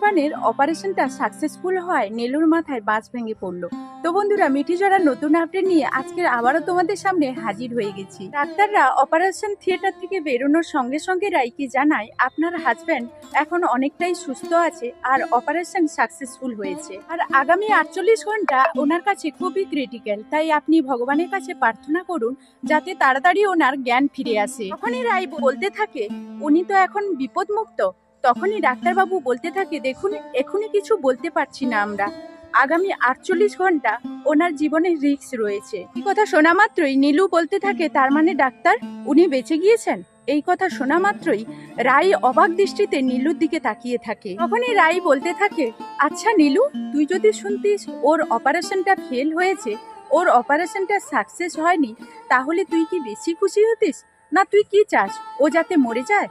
অনির্বাণের অপারেশনটা সাকসেসফুল হওয়ায় নেলুর মাথায় বাজ ভেঙে পড়ল। তো বন্ধুরা মিঠি জড়ার নতুন আপডেট নিয়ে আজকের আবারও তোমাদের সামনে হাজির হয়ে গেছি। ডাক্তাররা অপারেশন থিয়েটার থেকে বেরোনোর সঙ্গে সঙ্গে রাইকে জানায়, আপনার হাজব্যান্ড এখন অনেকটাই সুস্থ আছে আর অপারেশন সাকসেসফুল হয়েছে। আর আগামী আটচল্লিশ ঘণ্টা ওনার কাছে খুবই ক্রিটিক্যাল, তাই আপনি ভগবানের কাছে প্রার্থনা করুন যাতে তাড়াতাড়ি ওনার জ্ঞান ফিরে আসে। তখনই রাই বলতে থাকে, উনি তো এখন বিপদমুক্ত। তখনই ডাক্তারবাবু বলতে থাকে, দেখুন, এখনই কিছু বলতে পারছি না আমরা। আগামী আটচল্লিশ ঘণ্টা ওনার জীবনে রিস্ক রয়েছে। এই কথা শোনা মাত্রই নীলু বলতে থাকে, তার মানে ডাক্তার, উনি বেঁচে গিয়েছেন? এই কথা শোনা মাত্রই রাই অবাক দৃষ্টিতে নীলুর দিকে তাকিয়ে থাকে। তখনই রাই বলতে থাকে আচ্ছা নীলু, তুই যদি শুনতিস, ওর অপারেশনটা ফেল হয়েছে, ওর অপারেশনটা সাকসেস হয়নি, তাহলে তুই কি বেশি খুশি হতিস? না, তুই কি চাস, ও যাতে মরে যায়?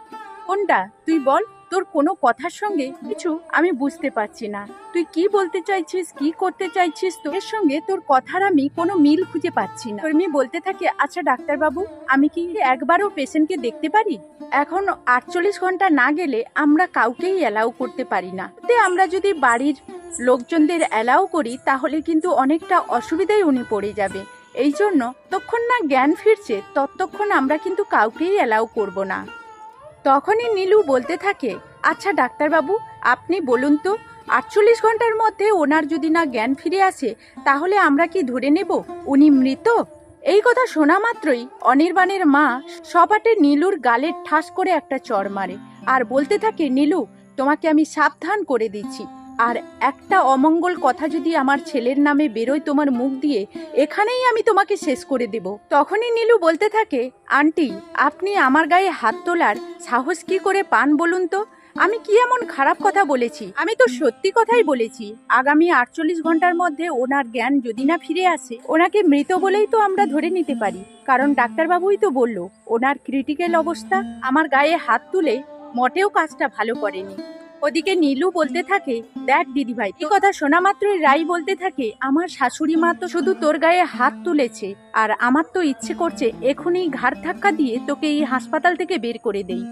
কোনটা? তুই বল। তোর কোনো কথার সঙ্গে কিছু আমি বুঝতে পারছি না। তুই কি বলতে চাইছিস, কি করতে চাইছিস, তোর সঙ্গে তোর কথার আমি কোনো মিল খুঁজে পাচ্ছি না। কর্মী বলতে থাকে আচ্ছা ডাক্তারবাবু, আমি কি একবারও পেশেন্টকে দেখতে পারি? এখন আটচল্লিশ ঘণ্টা না গেলে আমরা কাউকেই অ্যালাউ করতে পারি না। তে আমরা যদি বাড়ির লোকজনদের অ্যালাউ করি, তাহলে কিন্তু অনেকটা অসুবিধায় উনি পড়ে যাবে। এই জন্য ততক্ষণ না জ্ঞান ফিরছে, ততক্ষণ আমরা কিন্তু কাউকেই অ্যালাউ করব না। তখনই নীলু বলতে থাকে আচ্ছা ডাক্তারবাবু, আপনি বলুন তো, আটচল্লিশ ঘণ্টার মধ্যে ওনার যদি না জ্ঞান ফিরে আসে, তাহলে আমরা কি ধরে নেব? উনি মৃত? এই কথা শোনা মাত্রই অনির্বাণের মা সপাটে নীলুর গালের ঠাস করে একটা চর মারে। আর বলতে থাকে, নীলু, তোমাকে আমি সাবধান করে দিচ্ছি। আর একটা অমঙ্গল কথা যদি আমার ছেলের নামে বেরোয় তোমার মুখ দিয়ে, এখানেই আমি তোমাকে শেষ করে দেব। তখনই নীলু বলতে থাকে, আন্টি, আপনি আমার গায়ে হাত তোলার সাহস কি করে পান বলুন তো? আমি কি এমন খারাপ কথা বলেছি? আমি তো সত্যি কথাই বলেছি। আগামী আটচল্লিশ ঘণ্টার মধ্যে ওনার জ্ঞান যদি না ফিরে আসে, ওনাকে মৃত বলেই তো আমরা ধরে নিতে পারি। কারণ ডাক্তারবাবুই তো বলল, ওনার ক্রিটিক্যাল অবস্থা আমার গায়ে হাত তুলে মোটেও কাজটা ভালো করেনি। ওদিকে নীলু বলতে থাকে, দেখ দিদিভাই, এই কথা শোনা মাত্রই রাই বলতে থাকে, আমার শাশুড়ি মা তো শুধু তোর গায়ে হাত তুলেছে, আর আমার তো ইচ্ছে করছে এখনই ঘাড় ধাক্কা দিয়ে তোকে এই হাসপাতাল থেকে বের করে দেই।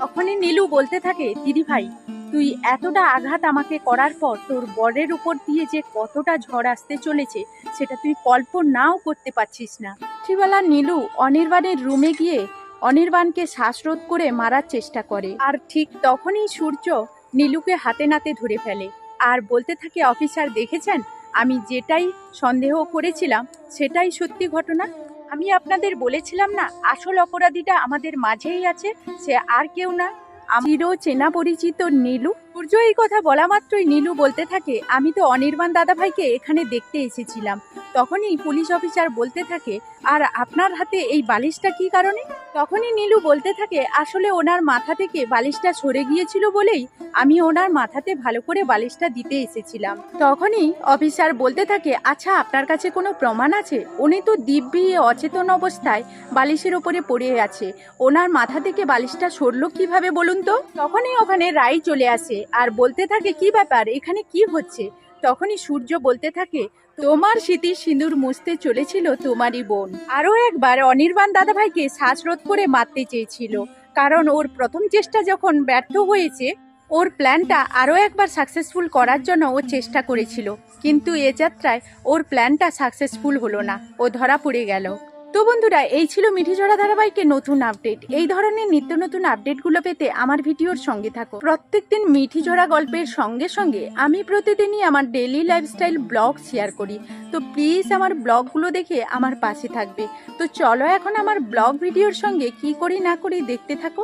তখনই নীলু বলতে থাকে, দিদিভাই, তুই এতটা আঘাত আমাকে করার পর তোর বরের উপর দিয়ে যে কতটা ঝড় আসতে চলেছে, সেটা তুই কল্পনাও করতে পারছিস না। রাত্রিবেলা নীলু অনির্বাণের রুমে গিয়ে অনির্বাণকে শ্বাসরোধ করে মারার চেষ্টা করে। আর ঠিক তখনই সূর্য নীলুকে হাতে নাতে ধরে ফেলে। আর বলতে থাকে, অফিসার, দেখেছেন? আমি যেটাই সন্দেহ করেছিলাম, সেটাই সত্যি ঘটনা। আমি আপনাদের বলেছিলাম না, আসল অপরাধীটা আমাদের মাঝেই আছে, সে আর কেউ না। আমিরও চেনা পরিচিত নীলু সূর্য এই কথা বলা মাত্রই নীলু বলতে থাকে, আমি তো অনির্বাণ দাদাভাইকে এখানে দেখতে এসেছিলাম। তখনই পুলিশ অফিসার বলতে থাকে, আর আপনার হাতে এই বালিশটা কি কারণে? তখনই নীলু বলতে থাকে, আসলে ওনার মাথা থেকে বালিশটা সরে গিয়েছিল বলেই আমি ওনার মাথাতে ভালো করে বালিশটা দিতে এসেছিলাম। তখনই অফিসার বলতে থাকে আচ্ছা আপনার কাছে কোনো প্রমাণ আছে? উনি তো দিব্যি, অচেতন অবস্থায় বালিশের ওপরে পড়ে আছে। ওনার মাথা থেকে বালিশটা সরলো কীভাবে বলুন তো? তখনই ওখানে রাই চলে আসে আর বলতে থাকে, কি ব্যাপার? এখানে কি হচ্ছে? তখনই সূর্য বলতে থাকে, তোমার স্মৃতির সিঁদুর মুছতে চলেছিল তোমারই বোন। আরও একবার অনির্বাণ দাদাভাইকে শ্বাসরোধ করে মারতে চেয়েছিল, কারণ ওর প্রথম চেষ্টা যখন ব্যর্থ হয়েছে, ওর প্ল্যানটা আরও একবার সাকসেসফুল করার জন্য ও চেষ্টা করেছিল, কিন্তু এ যাত্রায় ওর প্ল্যানটা সাকসেসফুল হলো না, ও ধরা পড়ে গেল। তো বন্ধুরা, এই ছিল মিঠিঝরা ধারাবাহিকের নতুন আপডেট। এই ধরনের নিত্য নতুন আপডেটগুলো পেতে আমার ভিডিওর সঙ্গে থাকো প্রত্যেকদিন মিঠিঝরা গল্পের সঙ্গে সঙ্গে আমি প্রতিদিনই আমার ডেলি লাইফস্টাইল ব্লগ শেয়ার করি। তো প্লিজ আমার ব্লগগুলো দেখে আমার পাশে থাকবে। তো চলো এখন আমার ব্লগ ভিডিওর সঙ্গে কি করি না করি দেখতে থাকো।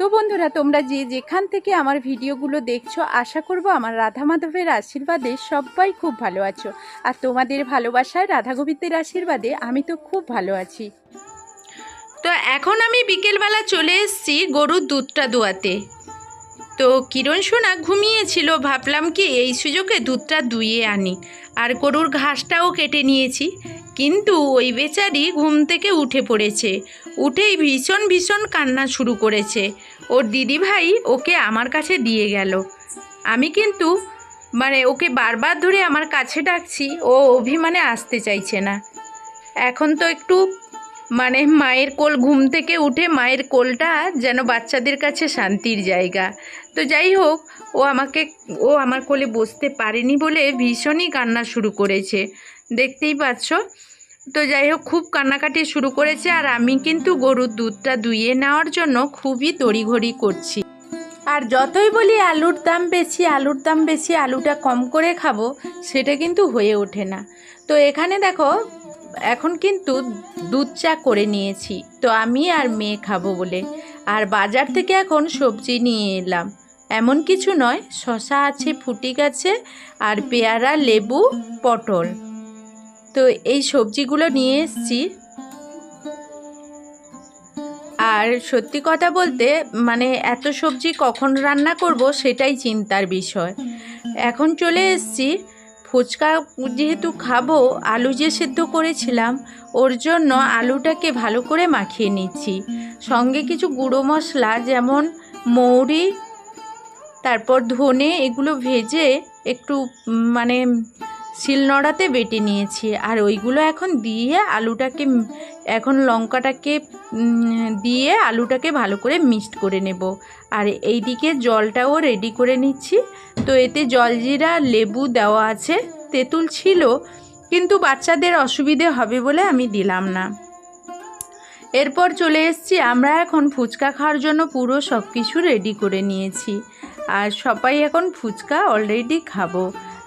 তো বন্ধুরা, তোমরা যে যেখান থেকে আমার ভিডিওগুলো দেখছ, আশা করব আমার রাধা মাধবের আশীর্বাদে সবাই খুব ভালো আছো। আর তোমাদের ভালোবাসায় রাধা গোবিন্দের আশীর্বাদে আমি তো খুব ভালো আছি। তো এখন আমি বিকেলবেলা চলে এসেছি গরুর দুধটা দোয়াতে। তো কিরণ সোনা ঘুমিয়েছিল, ভাবলাম কি এই সুযোগে দুধটা দুইয়ে আনি। আর গরুর ঘাসটাও কেটে নিয়েছি। কিন্তু ওই বেচারি ঘুম থেকে উঠে পড়েছে। উঠেই ভীষণ ভীষণ কান্না শুরু করেছে। ওর দিদিভাই ওকে আমার কাছে দিয়ে গেল। আমি কিন্তু মানে ওকে বারবার ধরে আমার কাছে ডাকছি, ও অভিমানে আসতে চাইছে না। এখন তো একটু মানে মায়ের কোল, ঘুম থেকে উঠে মায়ের কোলটা যেন বাচ্চাদের কাছে শান্তির জায়গা। তো যাই হোক, ও আমাকে, ও আমার কোলে বসতে পারেনি বলে ভীষণই কান্না শুরু করেছে। দেখতেই পাচ্ছ? তো যাই হোক, খুব কান্নাকাটি শুরু করেছে আর আমি কিন্তু গরুর দুধটা দুইয়ে নেওয়ার জন্য খুবই তড়িঘড়ি করছি। আর যতই বলি আলুর দাম বেশি, আলুর দাম বেশি, আলুটা কম করে খাব, সেটা কিন্তু হয়ে ওঠে না। তো এখানে দেখো এখন কিন্তু দুধ চা করে নিয়েছি। তো আমি আর মেয়ে খাব বলে। আর বাজার থেকে এখন সবজি নিয়ে এলাম। এমন কিছু নয় শশা আছে, ফুটি গাছে আর পেয়ারা, লেবু, পটল। তো এই সবজিগুলো নিয়ে এসছি। আর সত্যি কথা বলতে মানে এত সবজি কখন রান্না করব সেটাই চিন্তার বিষয়। এখন চলে এসছি ফুচকা যেহেতু খাব, আলু যে সেদ্ধ করেছিলাম, ওর জন্য আলুটাকে ভালো করে মাখিয়ে নিচ্ছি। সঙ্গে কিছু গুঁড়ো মশলা যেমন মৌরি, তারপর ধনে এগুলো ভেজে একটু মানে শিলনোড়াতে বেটে নিয়েছি। আর ওইগুলো এখন দিয়ে আলুটাকে এখন লঙ্কাটাকে দিয়ে আলুটাকে ভালো করে মিক্সড করে নেব। আর এইদিকে জলটাও রেডি করে নিচ্ছি। তো এতে জলজিরা লেবু দেওয়া আছে। তেঁতুল ছিল, কিন্তু বাচ্চাদের অসুবিধে হবে বলে আমি দিলাম না। এরপর চলে এসেছি, আমরা এখন ফুচকা খাওয়ার জন্য পুরো সব কিছু রেডি করে নিয়েছি। আর সবাই এখন ফুচকা অলরেডি খাব।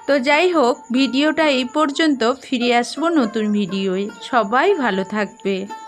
তো যাই হোক ভিডিওটা এই পর্যন্ত ফিরে আসব নতুন ভিডিওয়ে। সবাই ভালো থাকবে।